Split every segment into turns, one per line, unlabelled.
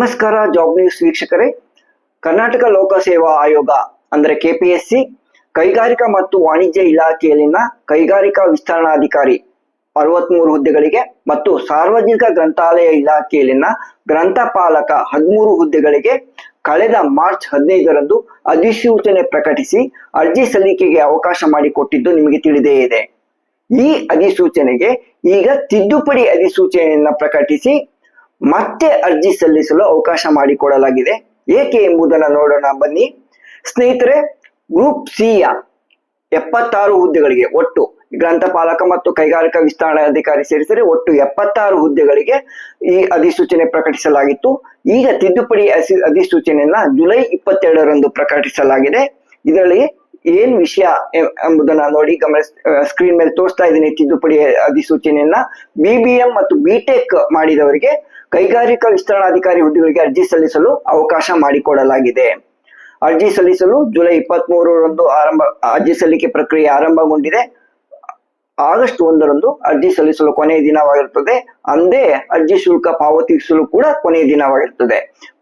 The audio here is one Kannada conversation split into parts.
ನಮಸ್ಕಾರ, ಜಾಬ್ ನ್ಯೂಸ್ ವೀಕ್ಷಕರೇ. ಕರ್ನಾಟಕ ಲೋಕಸೇವಾ ಆಯೋಗ, ಅಂದ್ರೆ ಕೆಪಿಎಸ್ಸಿ ಕೈಗಾರಿಕಾ ಮತ್ತು ವಾಣಿಜ್ಯ ಇಲಾಖೆಯಲ್ಲಿನ ಕೈಗಾರಿಕಾ ವಿಸ್ತರಣಾಧಿಕಾರಿ ಅರವತ್ಮೂರು ಹುದ್ದೆಗಳಿಗೆ ಮತ್ತು ಸಾರ್ವಜನಿಕ ಗ್ರಂಥಾಲಯ ಇಲಾಖೆಯಲ್ಲಿನ ಗ್ರಂಥಪಾಲಕ ಹದಿಮೂರು ಹುದ್ದೆಗಳಿಗೆ ಕಳೆದ ಮಾರ್ಚ್ ಹದಿನೈದರಂದು ಅಧಿಸೂಚನೆ ಪ್ರಕಟಿಸಿ ಅರ್ಜಿ ಸಲ್ಲಿಕೆಗೆ ಅವಕಾಶ ಮಾಡಿಕೊಟ್ಟಿದ್ದು ನಿಮಗೆ ತಿಳಿದೇ ಇದೆ. ಈ ಅಧಿಸೂಚನೆಗೆ ಈಗ ತಿದ್ದುಪಡಿ ಅಧಿಸೂಚನೆಯನ್ನ ಪ್ರಕಟಿಸಿ ಮತ್ತೆ ಅರ್ಜಿ ಸಲ್ಲಿಸಲು ಅವಕಾಶ ಮಾಡಿಕೊಡಲಾಗಿದೆ. ಏಕೆ ಎಂಬುದನ್ನು ನೋಡೋಣ, ಬನ್ನಿ. ಸ್ನೇಹಿತರೆ ಗ್ರೂಪ್ ಸಿಯ ಎಪ್ಪತ್ತಾರು ಹುದ್ದೆಗಳಿಗೆ ಒಟ್ಟು ಗ್ರಂಥಪಾಲಕ ಮತ್ತು ಕೈಗಾರಿಕಾ ವಿಸ್ತರಣಾ ಅಧಿಕಾರಿ ಸೇರಿಸಿದರೆ ಒಟ್ಟು ಎಪ್ಪತ್ತಾರು ಹುದ್ದೆಗಳಿಗೆ ಈ ಅಧಿಸೂಚನೆ ಪ್ರಕಟಿಸಲಾಗಿತ್ತು. ಈಗ ತಿದ್ದುಪಡಿ ಅಧಿಸೂಚನೆಯನ್ನ ಜುಲೈ ಇಪ್ಪತ್ತೆರಡರಂದು ಪ್ರಕಟಿಸಲಾಗಿದೆ. ಇದರಲ್ಲಿ ಏನ್ ವಿಷಯ ಎಂಬುದನ್ನ ನೋಡಿ ಗಮನ ಸ್ಕ್ರೀನ್ ಮೇಲೆ ತೋರಿಸ್ತಾ ಇದ್ದೀನಿ ತಿದ್ದುಪಡಿ ಅಧಿಸೂಚನೆಯನ್ನ. ಬಿಬಿಎಂ ಮತ್ತು ಬಿಟೆಕ್ ಮಾಡಿದವರಿಗೆ ಕೈಗಾರಿಕಾ ವಿಸ್ತರಣಾಧಿಕಾರಿ ಹುದ್ದೆಗಳಿಗೆ ಅರ್ಜಿ ಸಲ್ಲಿಸಲು ಅವಕಾಶ ಮಾಡಿಕೊಡಲಾಗಿದೆ. ಅರ್ಜಿ ಸಲ್ಲಿಸಲು ಜುಲೈ ಇಪ್ಪತ್ತ್ ಮೂರರಂದು ಆರಂಭ, ಅರ್ಜಿ ಸಲ್ಲಿಕೆ ಪ್ರಕ್ರಿಯೆ ಆರಂಭಗೊಂಡಿದೆ. ಆಗಸ್ಟ್ ಒಂದರಂದು ಅರ್ಜಿ ಸಲ್ಲಿಸಲು ಕೊನೆಯ ದಿನವಾಗಿರುತ್ತದೆ ಅಂದೇ ಅರ್ಜಿ ಶುಲ್ಕ ಪಾವತಿಸಲು ಕೂಡ ಕೊನೆಯ ದಿನವಾಗಿರುತ್ತದೆ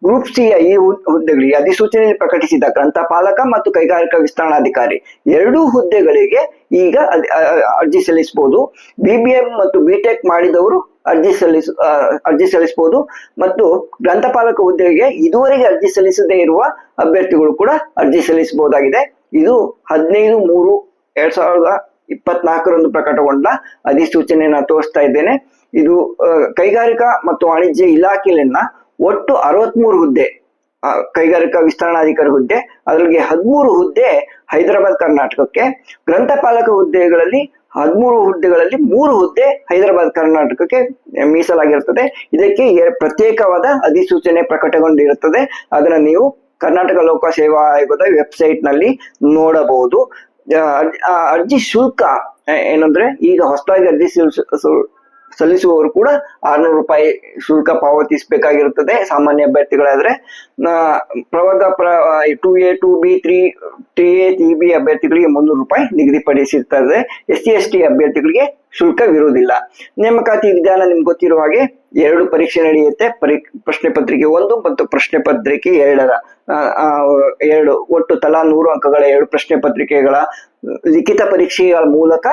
ಗ್ರೂಪ್ ಸಿಯ ಈ ಹುದ್ದೆಗಳಿಗೆ ಅಧಿಸೂಚನೆಯಲ್ಲಿ ಪ್ರಕಟಿಸಿದ ಗ್ರಂಥಪಾಲಕ ಮತ್ತು ಕೈಗಾರಿಕಾ ವಿಸ್ತರಣಾಧಿಕಾರಿ ಎರಡೂ ಹುದ್ದೆಗಳಿಗೆ ಈಗ ಅರ್ಜಿ ಸಲ್ಲಿಸಬಹುದು. ಬಿಬಿಎಂ ಮತ್ತು ಬಿಟೆಕ್ ಮಾಡಿದವರು ಅರ್ಜಿ ಸಲ್ಲಿಸ ಅರ್ಜಿ ಸಲ್ಲಿಸಬಹುದು. ಮತ್ತು ಗ್ರಂಥಪಾಲಕ ಹುದ್ದೆಗೆ ಇದುವರೆಗೆ ಅರ್ಜಿ ಸಲ್ಲಿಸದೇ ಇರುವ ಅಭ್ಯರ್ಥಿಗಳು ಕೂಡ ಅರ್ಜಿ ಸಲ್ಲಿಸಬಹುದಾಗಿದೆ. ಇದು ಹದಿನೈದು ಮೂರು ಎರಡ್ ಸಾವಿರದ ಇಪ್ಪತ್ನಾಲ್ಕರಂದು ಪ್ರಕಟಗೊಂಡ ಅಧಿಸೂಚನೆಯನ್ನ ತೋರಿಸ್ತಾ ಇದ್ದೇನೆ. ಇದು ಕೈಗಾರಿಕಾ ಮತ್ತು ವಾಣಿಜ್ಯ ಇಲಾಖೆಯಲ್ಲಿನ ಒಟ್ಟು ಅರವತ್ಮೂರು ಹುದ್ದೆ ಕೈಗಾರಿಕಾ ವಿಸ್ತರಣಾಧಿಕಾರಿ ಹುದ್ದೆ, ಅದರಲ್ಲಿ ಹದಿಮೂರು ಹುದ್ದೆ ಹೈದರಾಬಾದ್ ಕರ್ನಾಟಕಕ್ಕೆ, ಗ್ರಂಥಪಾಲಕ ಹುದ್ದೆಗಳಲ್ಲಿ ಹದಿಮೂರು ಹುದ್ದೆಗಳಲ್ಲಿ ಮೂರು ಹುದ್ದೆ ಹೈದರಾಬಾದ್ ಕರ್ನಾಟಕಕ್ಕೆ ಮೀಸಲಾಗಿರುತ್ತದೆ. ಇದಕ್ಕೆ ಪ್ರತ್ಯೇಕವಾದ ಅಧಿಸೂಚನೆ ಪ್ರಕಟಗೊಂಡಿರುತ್ತದೆ. ಅದನ್ನ ನೀವು ಕರ್ನಾಟಕ ಲೋಕ ಸೇವಾ ಆಯೋಗದ ವೆಬ್ಸೈಟ್ನಲ್ಲಿ ನೋಡಬಹುದು. ಅರ್ಜಿ- ಶುಲ್ಕ ಏನಂದ್ರೆ ಈಗ ಹೊಸದಾಗಿ ಅರ್ಜಿ ಸಲ್ಲಿಸುವವರು ಕೂಡ ಆರ್ನೂರು ರೂಪಾಯಿ ಶುಲ್ಕ ಪಾವತಿಸಬೇಕಾಗಿರುತ್ತದೆ ಸಾಮಾನ್ಯ ಅಭ್ಯರ್ಥಿಗಳಾದ್ರೆ. ಪ್ರವರ್ಗ ಪ್ರ two A two B three three A T B ಅಭ್ಯರ್ಥಿಗಳಿಗೆ ಮುನ್ನೂರು ರೂಪಾಯಿ ನಿಗದಿಪಡಿಸಿರ್ತದೆ. ಎಸ್ ಸಿ, ಎಸ್ ಟಿ ಅಭ್ಯರ್ಥಿಗಳಿಗೆ ಶುಲ್ಕವಿರುವುದಿಲ್ಲ ನೇಮಕಾತಿ ವಿಧಾನ ನಿಮ್ಗೆ ಗೊತ್ತಿರುವ ಹಾಗೆ ಎರಡು ಪರೀಕ್ಷೆ ನಡೆಯುತ್ತೆ. ಪರಿ, ಪ್ರಶ್ನೆ ಪತ್ರಿಕೆ ಒಂದು ಮತ್ತು ಪ್ರಶ್ನೆ ಪತ್ರಿಕೆ ಎರಡರ. ಎರಡು, ಒಟ್ಟು ತಲಾ ನೂರು ಅಂಕಗಳ ಎರಡು ಪ್ರಶ್ನೆ ಪತ್ರಿಕೆಗಳ ಲಿಖಿತ ಪರೀಕ್ಷೆಗಳ ಮೂಲಕ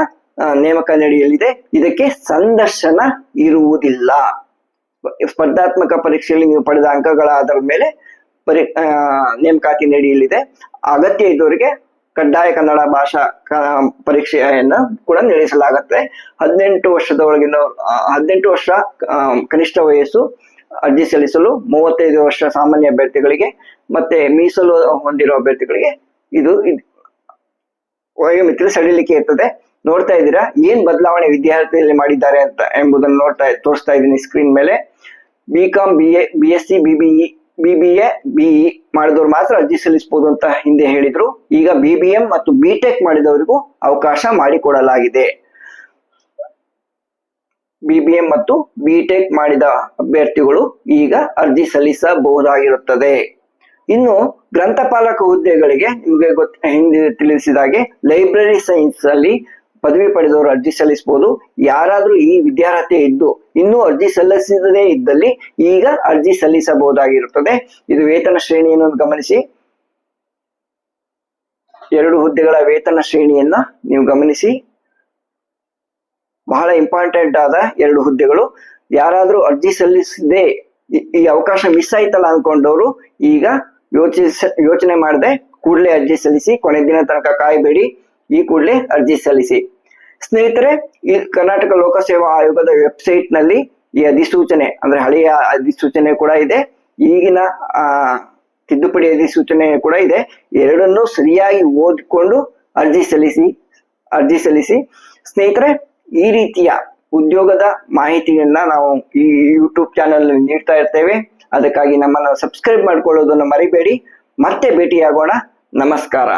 ನೇಮಕ ನಡೆಯಲಿದೆ ಇದಕ್ಕೆ ಸಂದರ್ಶನ ಇರುವುದಿಲ್ಲ. ಸ್ಪರ್ಧಾತ್ಮಕ ಪರೀಕ್ಷೆಯಲ್ಲಿ ನೀವು ಪಡೆದ ಅಂಕಗಳ ಆಧಾರದ ಮೇಲೆ ಪರಿ ನೇಮಕಾತಿ ನಡೆಯಲಿದೆ ಅಗತ್ಯ ಇದ್ದವರಿಗೆ ಕಡ್ಡಾಯ ಕನ್ನಡ ಭಾಷಾ ಪರೀಕ್ಷೆಯನ್ನು ಕೂಡ ನಡೆಸಲಾಗುತ್ತೆ ಹದಿನೆಂಟು ವರ್ಷದ ಒಳಗಿನ ಹದಿನೆಂಟು ವರ್ಷ ಕನಿಷ್ಠ ವಯಸ್ಸು, ಅರ್ಜಿ ಸಲ್ಲಿಸಲು ಮೂವತ್ತೈದು ವರ್ಷ ಸಾಮಾನ್ಯ ಅಭ್ಯರ್ಥಿಗಳಿಗೆ ಮತ್ತೆ ಮೀಸಲು ಹೊಂದಿರುವ ಅಭ್ಯರ್ಥಿಗಳಿಗೆ ಇದು ವಯೋಮಿತಿ ಸಡಿಲಿಕೆ ಇರ್ತದೆ. ನೋಡ್ತಾ ಇದ್ದೀರಾ? ಏನ್ ಬದಲಾವಣೆ ವಿದ್ಯಾರ್ಥಿಯಲ್ಲಿ ಮಾಡಿದ್ದಾರೆ ಅಂತ ಎಂಬುದನ್ನು ನೋಡ್ತಾ ತೋರಿಸ್ತಾ ಇದ್ದೀನಿ ಸ್ಕ್ರೀನ್ ಮೇಲೆ. B com B A B S C BBE BBA BE ಮಾಡಿದವರು ಮಾತ್ರ ಅರ್ಜಿ ಸಲ್ಲಿಸಬಹುದು ಅಂತ ಹಿಂದೆ ಹೇಳಿದ್ರು. ಈಗ ಬಿಬಿಎಂ ಮತ್ತು ಬಿಟೆಕ್ ಮಾಡಿದವರಿಗೂ ಅವಕಾಶ ಮಾಡಿಕೊಡಲಾಗಿದೆ. ಬಿಬಿಎಂ ಮತ್ತು ಬಿಟೆಕ್ ಮಾಡಿದ ಅಭ್ಯರ್ಥಿಗಳು ಈಗ ಅರ್ಜಿ ಸಲ್ಲಿಸಬಹುದಾಗಿರುತ್ತದೆ. ಇನ್ನು ಗ್ರಂಥಪಾಲಕ ಹುದ್ದೆಗಳಿಗೆ ನಿಮಗೆ ಗೊತ್ತ ಹಿಂದೆ ತಿಳಿಸಿದ ಹಾಗೆ ಲೈಬ್ರರಿ ಸೈನ್ಸ್ ಅಲ್ಲಿ ಪದವಿ ಪಡೆದವರು ಅರ್ಜಿ ಸಲ್ಲಿಸಬಹುದು. ಯಾರಾದ್ರೂ ಈ ವಿದ್ಯಾರ್ಹತೆ ಇದ್ದು ಇನ್ನೂ ಅರ್ಜಿ ಸಲ್ಲಿಸದೇ ಇದ್ದಲ್ಲಿ ಈಗ ಅರ್ಜಿ ಸಲ್ಲಿಸಬಹುದಾಗಿರುತ್ತದೆ. ಇದು ವೇತನ ಶ್ರೇಣಿಯನ್ನು ಗಮನಿಸಿ. ಎರಡು ಹುದ್ದೆಗಳ ವೇತನ ಶ್ರೇಣಿಯನ್ನ ನೀವು ಗಮನಿಸಿ. ಬಹಳ ಇಂಪಾರ್ಟೆಂಟ್ ಆದ ಎರಡು ಹುದ್ದೆಗಳು. ಯಾರಾದ್ರೂ ಅರ್ಜಿ ಸಲ್ಲಿಸದೆ ಈ- ಅವಕಾಶ ಮಿಸ್ ಆಯ್ತಲ್ಲ ಅನ್ಕೊಂಡವರು, ಈಗ ಯೋಚಿಸ, ಯೋಚನೆ ಮಾಡದೆ ಕೂಡಲೇ ಅರ್ಜಿ ಸಲ್ಲಿಸಿ, ಕೊನೆ ದಿನ ತನಕ ಕಾಯಬೇಡಿ, ಈ ಕೂಡಲೇ ಅರ್ಜಿ ಸಲ್ಲಿಸಿ. ಸ್ನೇಹಿತರೆ, ಈ ಕರ್ನಾಟಕ ಲೋಕಸೇವಾ ಆಯೋಗದ ವೆಬ್ಸೈಟ್ನಲ್ಲಿ ಈ ಅಧಿಸೂಚನೆ, ಅಂದ್ರೆ ಹಳೆಯ ಅಧಿಸೂಚನೆ ಕೂಡ ಇದೆ. ಈಗಿನ ತಿದ್ದುಪಡಿ ಅಧಿಸೂಚನೆ ಕೂಡ ಇದೆ. ಎರಡನ್ನೂ ಸರಿಯಾಗಿ ಓದಿಕೊಂಡು ಅರ್ಜಿ ಸಲ್ಲಿಸಿ ಅರ್ಜಿ ಸಲ್ಲಿಸಿ. ಸ್ನೇಹಿತರೆ, ಈ ರೀತಿಯ ಉದ್ಯೋಗದ ಮಾಹಿತಿಯನ್ನ ನಾವು ಈ ಯೂಟ್ಯೂಬ್ ಚಾನಲ್ ನೀಡ್ತಾ ಇರ್ತೇವೆ. ಅದಕ್ಕಾಗಿ ನಮ್ಮನ್ನು ಸಬ್ಸ್ಕ್ರೈಬ್ ಮಾಡ್ಕೊಳ್ಳೋದನ್ನು ಮರಿಬೇಡಿ. ಮತ್ತೆ ಭೇಟಿಯಾಗೋಣ. ನಮಸ್ಕಾರ.